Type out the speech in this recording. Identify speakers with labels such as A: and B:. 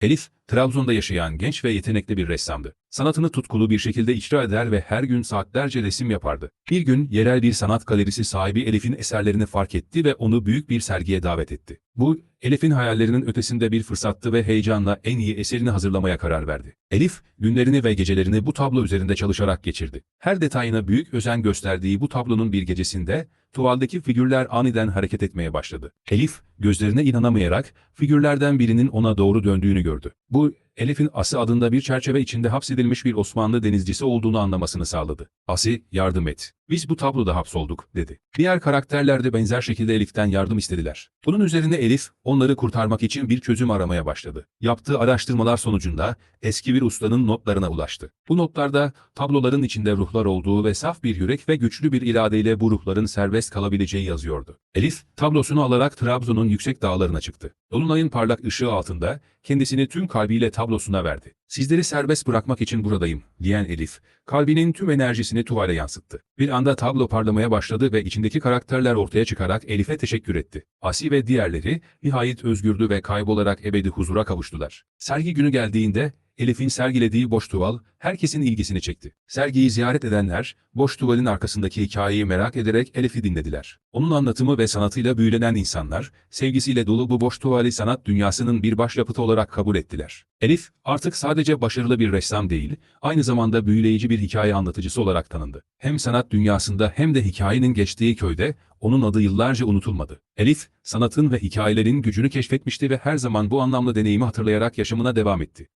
A: Elif, Trabzon'da yaşayan genç ve yetenekli bir ressamdı. Sanatını tutkulu bir şekilde icra eder ve her gün saatlerce resim yapardı. Bir gün yerel bir sanat galerisi sahibi Elif'in eserlerini fark etti ve onu büyük bir sergiye davet etti. Bu, Elif'in hayallerinin ötesinde bir fırsattı ve heyecanla en iyi eserini hazırlamaya karar verdi. Elif, günlerini ve gecelerini bu tablo üzerinde çalışarak geçirdi. Her detayına büyük özen gösterdiği bu tablonun bir gecesinde, tuvaldaki figürler aniden hareket etmeye başladı. Elif, gözlerine inanamayarak, figürlerden birinin ona doğru döndüğünü gördü. Bu, por Elif'in Asi adında bir çerçeve içinde hapsedilmiş bir Osmanlı denizcisi olduğunu anlamasını sağladı. Asi, yardım et. Biz bu tabloda hapsolduk, dedi. Diğer karakterler de benzer şekilde Elif'ten yardım istediler. Bunun üzerine Elif, onları kurtarmak için bir çözüm aramaya başladı. Yaptığı araştırmalar sonucunda, eski bir ustanın notlarına ulaştı. Bu notlarda, tabloların içinde ruhlar olduğu ve saf bir yürek ve güçlü bir iradeyle bu ruhların serbest kalabileceği yazıyordu. Elif, tablosunu alarak Trabzon'un yüksek dağlarına çıktı. Dolunayın parlak ışığı altında, kendisini tüm kalbiyle tablosuna verdi. Sizleri serbest bırakmak için buradayım, diyen Elif, kalbinin tüm enerjisini tuvale yansıttı. Bir anda tablo parlamaya başladı ve içindeki karakterler ortaya çıkarak Elif'e teşekkür etti. Asi ve diğerleri nihayet özgürdü ve kaybolarak ebedi huzura kavuştular. Sergi günü geldiğinde Elif'in sergilediği boş tuval herkesin ilgisini çekti. Sergiyi ziyaret edenler, boş tuvalin arkasındaki hikayeyi merak ederek Elif'i dinlediler. Onun anlatımı ve sanatıyla büyülenen insanlar, sevgisiyle dolu bu boş tuvali sanat dünyasının bir başyapıtı olarak kabul ettiler. Elif, artık sadece başarılı bir ressam değil, aynı zamanda büyüleyici bir hikaye anlatıcısı olarak tanındı. Hem sanat dünyasında hem de hikayenin geçtiği köyde, onun adı yıllarca unutulmadı. Elif, sanatın ve hikayelerin gücünü keşfetmişti ve her zaman bu anlamlı deneyimi hatırlayarak yaşamına devam etti.